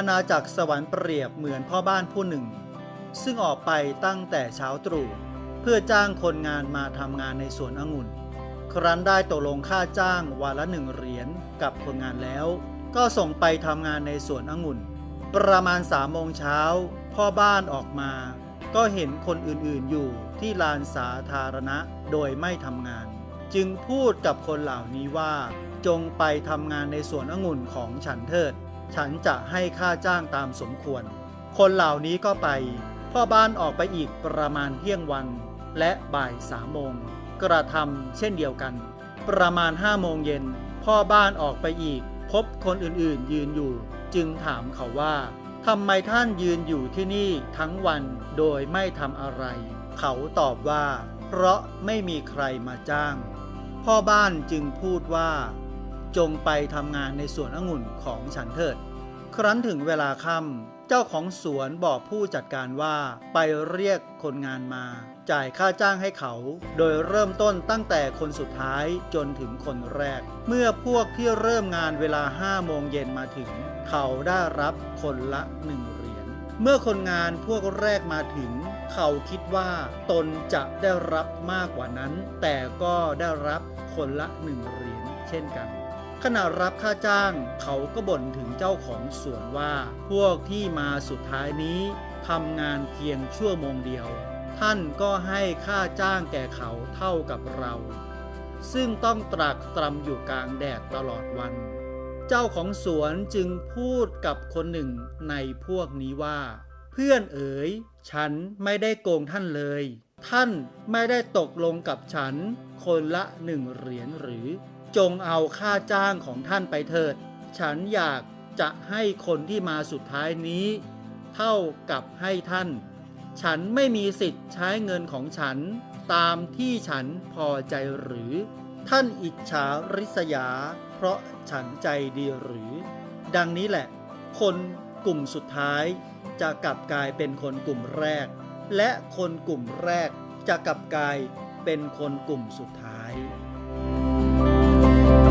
อาณาจักรสวรรค์เปรียบเหมือนพ่อบ้านผู้หนึ่ง ซึ่งออกไปตั้งแต่เช้าตรู่เพื่อจ้างคนงานมาทำงานในสวนองุ่น ครั้นได้ตกลงค่าจ้างวันละหนึ่งเหรียญกับคนงานแล้ว ก็ส่งไปทำงานในสวนองุ่น ประมาณสามโมงเช้าพ่อบ้านออกมา ก็เห็นคนอื่นๆอยู่ที่ลานสาธารณะโดยไม่ทำงาน จึงพูดกับคนเหล่านี้ว่า จงไปทำงานในสวนองุ่นของฉันเถิด ฉันจะให้ค่าจ้างตามสมควร คนเหล่านี้ก็ไป พ่อบ้านออกไปอีกประมาณเที่ยงวัน และบ่ายสามโมง กระทำเช่นเดียวกัน ประมาณห้าโมงเย็น พ่อบ้านออกไปอีก พบคนอื่นๆ ยืนอยู่ จึงถามเขาว่าทำไมท่านยืนอยู่ที่นี่ทั้งวันโดยไม่ทำอะไร เขาตอบว่า เพราะไม่มีใครมาจ้าง พ่อบ้านจึงพูดว่า จงไปทำงานในสวนองุ่นของฉันเถิด ครั้นถึงเวลาค่ำเจ้าของสวนบอกผู้จัดการว่าไปเรียกคนงานมา จ่ายค่าจ้างให้เขา โดยเริ่มต้นตั้งแต่คนสุดท้ายจนถึงคนแรก เมื่อพวกที่เริ่มงานเวลา5โมงเย็นมาถึง เขาได้รับคนละหนึ่งเหรียญเมื่อคนงานพวกแรกมาถึงเขาคิดว่าตนจะได้รับมากกว่านั้น แต่ก็ได้รับคนละหนึ่งเหรียญเช่นกัน ขณะรับค่าจ้าง เขาก็บ่นถึงเจ้าของสวนว่า พวกที่มาสุดท้ายนี้ทำงานเพียงชั่วโมงเดียว ท่านก็ให้ค่าจ้างแก่เขาเท่ากับเรา ซึ่งต้องตรากตรำอยู่กลางแดดตลอดวัน เจ้าของสวนจึงพูดกับคนหนึ่งในพวกนี้ว่า เพื่อนเอ๋ย ฉันไม่ได้โกงท่านเลย ท่านไม่ได้ตกลงกับฉันคนละหนึ่งเหรียญหรือ จงเอาค่าจ้างของท่านไปเถิด ฉันอยากจะให้คนที่มาสุดท้ายนี้ เท่ากับให้ท่าน ฉันไม่มีสิทธิ์ใช้เงินของฉันตามที่ฉันพอใจหรือ ท่านอิจฉาริษยา เพราะฉันใจดีหรือ ดังนี้แหละ คนกลุ่มสุดท้ายจะกลับกลายเป็นคนกลุ่มแรก และคนกลุ่มแรกจะกลับกลายเป็นคนกลุ่มสุดท้าย Thank you.